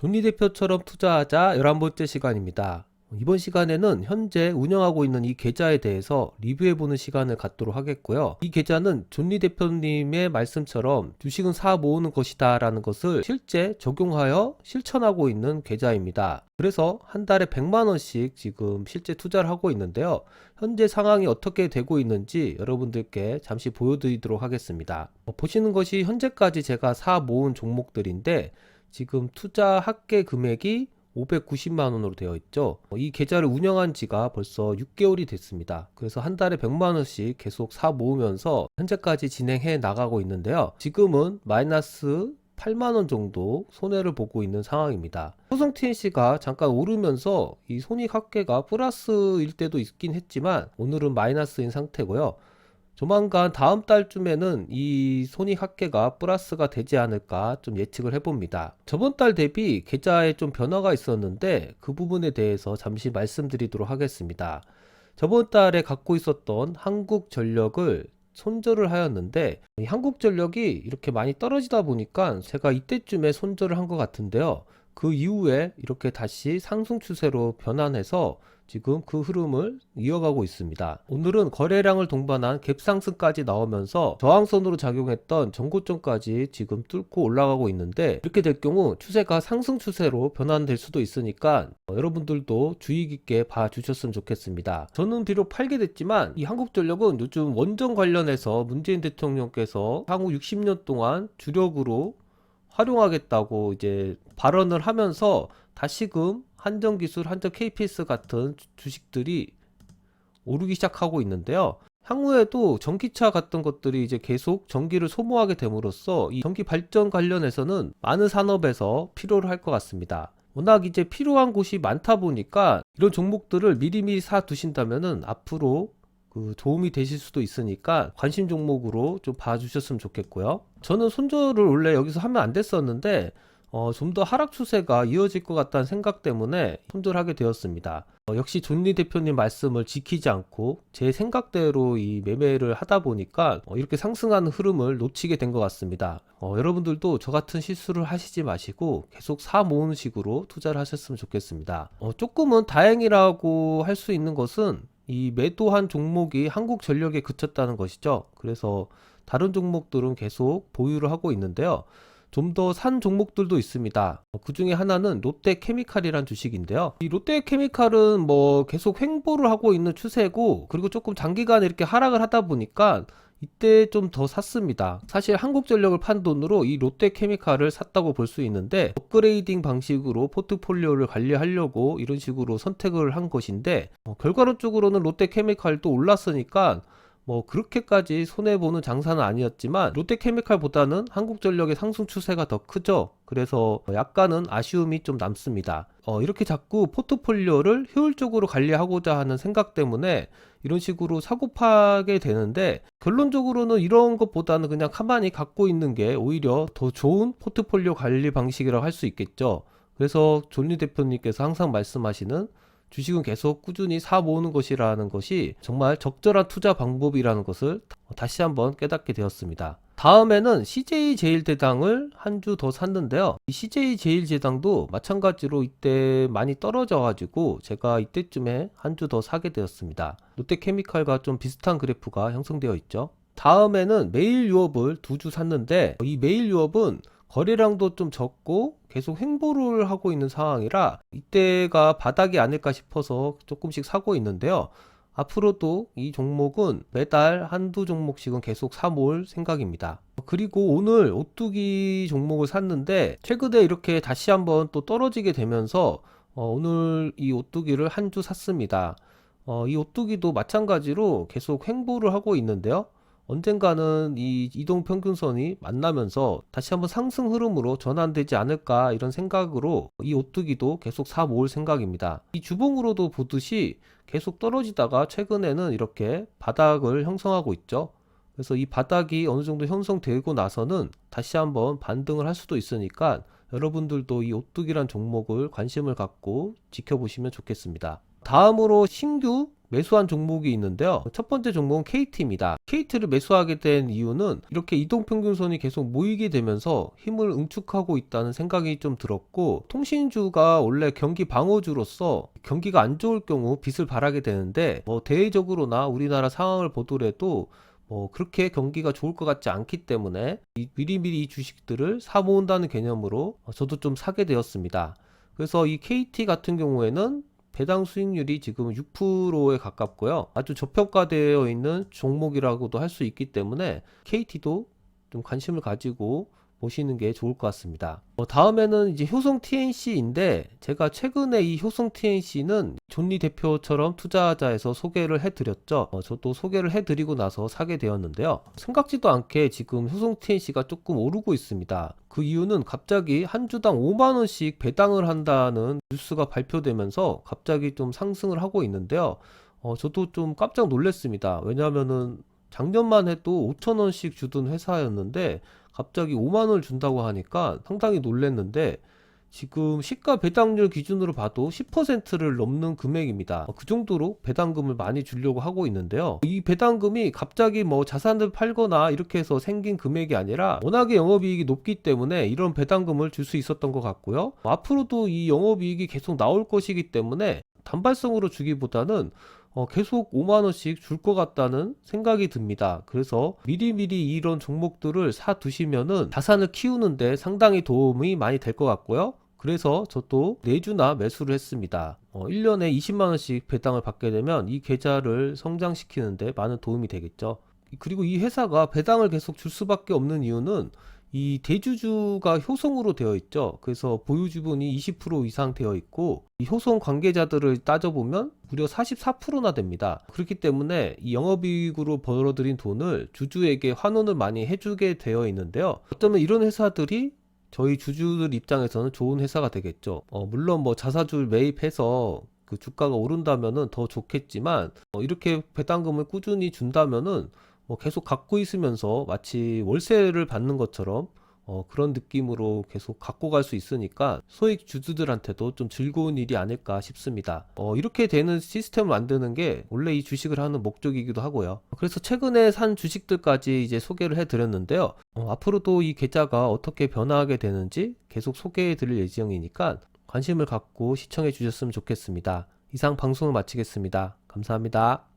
존리 대표처럼 투자하자 11번째 시간입니다. 이번 시간에는 현재 운영하고 있는 이 계좌에 대해서 리뷰해보는 시간을 갖도록 하겠고요. 이 계좌는 존리 대표님의 말씀처럼 주식은 사 모으는 것이다 라는 것을 실제 적용하여 실천하고 있는 계좌입니다. 그래서 한 달에 100만원씩 지금 실제 투자를 하고 있는데요. 현재 상황이 어떻게 되고 있는지 여러분들께 잠시 보여드리도록 하겠습니다. 어, 보시는 것이 현재까지 제가 사 모은 종목들인데 지금 투자 합계 금액이 590만 원으로 되어 있죠. 어, 이 계좌를 운영한 지가 벌써 6개월이 됐습니다. 그래서 한 달에 100만 원씩 계속 사 모으면서 현재까지 진행해 나가고 있는데요. 지금은 마이너스 8만 원 정도 손해를 보고 있는 상황입니다. 호성 TNC가 잠깐 오르면서 이 손익 합계가 플러스일 때도 있긴 했지만 오늘은 마이너스인 상태고요. 조만간 다음 달쯤에는 이 손익 합계가 플러스가 되지 않을까 좀 예측을 해봅니다. 저번 달 대비 계좌에 좀 변화가 있었는데 그 부분에 대해서 잠시 말씀드리도록 하겠습니다. 저번 달에 갖고 있었던 한국전력을 손절을 하였는데 이 한국전력이 이렇게 많이 떨어지다 보니까 제가 이때쯤에 손절을 한 것 같은데요. 그 이후에 이렇게 다시 상승 추세로 변환해서 지금 그 흐름을 이어가고 있습니다. 오늘은 거래량을 동반한 갭상승까지 나오면서 저항선으로 작용했던 전고점까지 지금 뚫고 올라가고 있는데 이렇게 될 경우 추세가 상승 추세로 변환될 수도 있으니까 어, 여러분들도 주의 깊게 봐주셨으면 좋겠습니다. 저는 비록 팔게 됐지만 이 한국전력은 요즘 원전 관련해서 문재인 대통령께서 향후 60년 동안 주력으로 활용하겠다고 이제 발언을 하면서 다시금 한전기술, 한전 KPS 같은 주- 주식들이 오르기 시작하고 있는데요. 향후에도 전기차 같은 것들이 이제 계속 전기를 소모하게 됨으로써 이 전기 발전 관련해서는 많은 산업에서 필요로 할것 같습니다. 워낙 이제 필요한 곳이 많다 보니까 이런 종목들을 미리미리 사 두신다면은 앞으로 그 도움이 되실 수도 있으니까 관심 종목으로 좀 봐주셨으면 좋겠고요. 저는 손절을 원래 여기서 하면 안 됐었는데 어, 좀 더 하락 추세가 이어질 것 같다는 생각 때문에 손절하게 되었습니다. 어, 역시 존리 대표님 말씀을 지키지 않고 제 생각대로 이 매매를 하다 보니까 어, 이렇게 상승하는 흐름을 놓치게 된 것 같습니다. 어, 여러분들도 저 같은 실수를 하시지 마시고 계속 사 모으는 식으로 투자를 하셨으면 좋겠습니다. 어, 조금은 다행이라고 할 수 있는 것은 이 매도한 종목이 한국 전력에 그쳤다는 것이죠. 그래서 다른 종목들은 계속 보유를 하고 있는데요. 좀 더 산 종목들도 있습니다. 그 중에 하나는 롯데케미칼이란 주식인데요. 이 롯데케미칼은 뭐 계속 횡보를 하고 있는 추세고, 그리고 조금 장기간 이렇게 하락을 하다 보니까 이때 좀 더 샀습니다. 사실 한국전력을 판 돈으로 이 롯데케미칼을 샀다고 볼 수 있는데 업그레이딩 방식으로 포트폴리오를 관리하려고 이런 식으로 선택을 한 것인데 어, 결과론적으로는 롯데케미칼도 올랐으니까 뭐 그렇게까지 손해 보는 장사는 아니었지만 롯데케미칼보다는 한국전력의 상승 추세가 더 크죠. 그래서 약간은 아쉬움이 좀 남습니다. 어, 이렇게 자꾸 포트폴리오를 효율적으로 관리하고자 하는 생각 때문에 이런 식으로 사고 파게 되는데 결론적으로는 이런 것보다는 그냥 가만히 갖고 있는 게 오히려 더 좋은 포트폴리오 관리 방식이라고 할 수 있겠죠. 그래서 존리 대표님께서 항상 말씀하시는 주식은 계속 꾸준히 사 모으는 것이라는 것이 정말 적절한 투자 방법이라는 것을 다시 한번 깨닫게 되었습니다. 다음에는 CJ 제일대당을 한 주 더 샀는데요. 이 CJ 제일제당도 마찬가지로 이때 많이 떨어져 가지고 제가 이때쯤에 한 주 더 사게 되었습니다. 롯데케미칼과 좀 비슷한 그래프가 형성되어 있죠. 다음에는 메일 유업을 두 주 샀는데 이 메일 유업은 거래량도 좀 적고 계속 횡보를 하고 있는 상황이라 이때가 바닥이 아닐까 싶어서 조금씩 사고 있는데요. 앞으로도 이 종목은 매달 한두 종목씩은 계속 사 모을 생각입니다. 그리고 오늘 오뚜기 종목을 샀는데 최근에 이렇게 다시 한번 또 떨어지게 되면서 어, 오늘 이 오뚜기를 한 주 샀습니다. 어, 이 오뚜기도 마찬가지로 계속 횡보를 하고 있는데요. 언젠가는 이 이동 평균선이 만나면서 다시 한번 상승 흐름으로 전환되지 않을까 이런 생각으로 이 오뚜기도 계속 사 모을 생각입니다. 이 주봉으로도 보듯이 계속 떨어지다가 최근에는 이렇게 바닥을 형성하고 있죠. 그래서 이 바닥이 어느 정도 형성되고 나서는 다시 한번 반등을 할 수도 있으니까 여러분들도 이 오뚜기란 종목을 관심을 갖고 지켜보시면 좋겠습니다. 다음으로 신규 매수한 종목이 있는데요. 첫 번째 종목은 KT입니다. KT를 매수하게 된 이유는 이렇게 이동 평균선이 계속 모이게 되면서 힘을 응축하고 있다는 생각이 좀 들었고 통신주가 원래 경기 방어주로서 경기가 안 좋을 경우 빚을 발하게 되는데 뭐 대외적으로나 우리나라 상황을 보더라도 뭐 그렇게 경기가 좋을 것 같지 않기 때문에 이- 미리미리 이 주식들을 사 모은다는 개념으로 어, 저도 좀 사게 되었습니다. 그래서 이 KT 같은 경우에는 배당 수익률이 지금 6%에 가깝고요. 아주 저평가되어 있는 종목이라고도 할 수 있기 때문에 KT도 좀 관심을 가지고 보시는 게 좋을 것 같습니다. 어, 다음에는 이제 효성 TNC인데 제가 최근에 이 효성 TNC는 존리 대표처럼 투자하자에서 소개를 해드렸죠. 어, 저도 소개를 해드리고 나서 사게 되었는데요. 생각지도 않게 지금 효성 TNC가 조금 오르고 있습니다. 그 이유는 갑자기 한 주당 5만 원씩 배당을 한다는 뉴스가 발표되면서 갑자기 좀 상승을 하고 있는데요. 어, 저도 좀 깜짝 놀랐습니다. 왜냐하면은 작년만 해도 5천 원씩 주던 회사였는데 갑자기 5만 원을 준다고 하니까 상당히 놀랐는데 지금 시가 배당률 기준으로 봐도 10%를 넘는 금액입니다. 그 정도로 배당금을 많이 주려고 하고 있는데요. 이 배당금이 갑자기 뭐 자산을 팔거나 이렇게 해서 생긴 금액이 아니라 워낙에 영업이익이 높기 때문에 이런 배당금을 줄 수 있었던 것 같고요. 앞으로도 이 영업이익이 계속 나올 것이기 때문에 단발성으로 주기보다는 어, 계속 5만 원씩 줄 것 같다는 생각이 듭니다. 그래서 미리미리 이런 종목들을 사 두시면은 자산을 키우는데 상당히 도움이 많이 될 것 같고요. 그래서 저도 내주나 매수를 했습니다. 어, 1년에 20만 원씩 배당을 받게 되면 이 계좌를 성장시키는데 많은 도움이 되겠죠. 그리고 이 회사가 배당을 계속 줄 수밖에 없는 이유는 이 대주주가 효성으로 되어 있죠. 그래서 보유 주분이 20% 이상 되어 있고 이 효성 관계자들을 따져보면 무려 44%나 됩니다. 그렇기 때문에 이 영업이익으로 벌어들인 돈을 주주에게 환원을 많이 해주게 되어 있는데요. 어쩌면 이런 회사들이 저희 주주들 입장에서는 좋은 회사가 되겠죠. 어, 물론 뭐 자사주 매입해서 그 주가가 오른다면은 더 좋겠지만 어, 이렇게 배당금을 꾸준히 준다면은 뭐 계속 갖고 있으면서 마치 월세를 받는 것처럼 어, 그런 느낌으로 계속 갖고 갈 수 있으니까 소액 주주들한테도 좀 즐거운 일이 아닐까 싶습니다. 어, 이렇게 되는 시스템을 만드는 게 원래 이 주식을 하는 목적이기도 하고요. 그래서 최근에 산 주식들까지 이제 소개를 해드렸는데요. 어, 앞으로도 이 계좌가 어떻게 변화하게 되는지 계속 소개해 드릴 예정이니까 관심을 갖고 시청해 주셨으면 좋겠습니다. 이상 방송을 마치겠습니다. 감사합니다.